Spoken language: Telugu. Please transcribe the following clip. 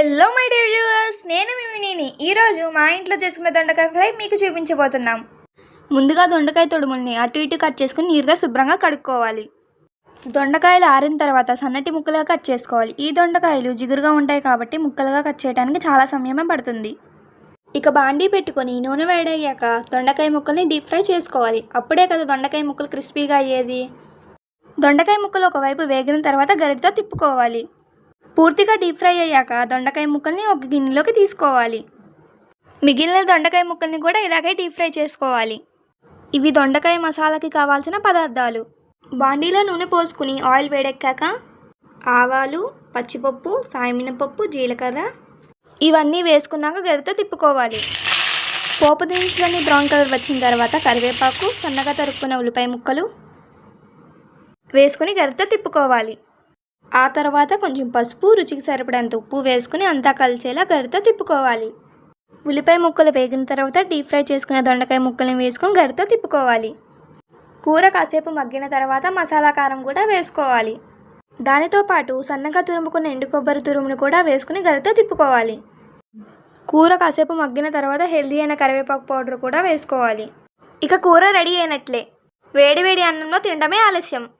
హలో మై డియర్ వ్యూవర్స్ నేను మిమినీని ఈరోజు మా ఇంట్లో చేసుకున్న దొండకాయ ఫ్రై మీకు చూపించబోతున్నాం. ముందుగా దొండకాయ తొడుముల్ని అటు ఇటు కట్ చేసుకుని నీరుతో శుభ్రంగా కడుక్కోవాలి. దొండకాయలు ఆరిన తర్వాత సన్నటి ముక్కలుగా కట్ చేసుకోవాలి. ఈ దొండకాయలు జిగురుగా ఉంటాయి కాబట్టి ముక్కలుగా కట్ చేయడానికి చాలా సమయమే పడుతుంది. ఇక బాండీ పెట్టుకొని నూనె వేడయ్యాక దొండకాయ ముక్కల్ని డీప్ ఫ్రై చేసుకోవాలి. అప్పుడే కదా దొండకాయ ముక్కలు క్రిస్పీగా అయ్యేది. దొండకాయ ముక్కలు ఒకవైపు వేగిన తర్వాత గరిటతో తిప్పుకోవాలి. పూర్తిగా డీప్ ఫ్రై అయ్యాక దొండకాయ ముక్కల్ని ఒక గిన్నెలోకి తీసుకోవాలి. మిగిలిన దొండకాయ ముక్కల్ని కూడా ఇలాగే డీప్ ఫ్రై చేసుకోవాలి. ఇవి దొండకాయ మసాలాకి కావాల్సిన పదార్థాలు. బాండీలో నూనె పోసుకుని ఆయిల్ వేడెక్కాక ఆవాలు పచ్చిపప్పు సాయమినపప్పు జీలకర్ర ఇవన్నీ వేసుకున్నాక గరిటతో తిప్పుకోవాలి. పోపు దినుసులన్నీ బ్రౌన్ కలర్ వచ్చిన తర్వాత కరివేపాకు సన్నగా తరుక్కున్న ఉల్లిపాయ ముక్కలు వేసుకుని గరిటతో తిప్పుకోవాలి. ఆ తర్వాత కొంచెం పసుపు రుచికి సరిపడంత ఉప్పు వేసుకుని అంతా కలిసేలా గరితో తిప్పుకోవాలి. ఉల్లిపాయ ముక్కలు వేగిన తర్వాత డీప్ ఫ్రై చేసుకున్న దొండకాయ ముక్కల్ని వేసుకొని గరితో తిప్పుకోవాలి. కూర కాసేపు మగ్గిన తర్వాత మసాలా కారం కూడా వేసుకోవాలి. దానితో పాటు సన్నగా తురుముకున్న ఎండు కొబ్బరి తురుమును కూడా వేసుకుని గరితో తిప్పుకోవాలి. కూర కాసేపు మగ్గిన తర్వాత హెల్దీ అయిన కరివేపాకు పౌడర్ కూడా వేసుకోవాలి. ఇక కూర రెడీ అయినట్లే. వేడి వేడి అన్నంలో తినడమే ఆలస్యం.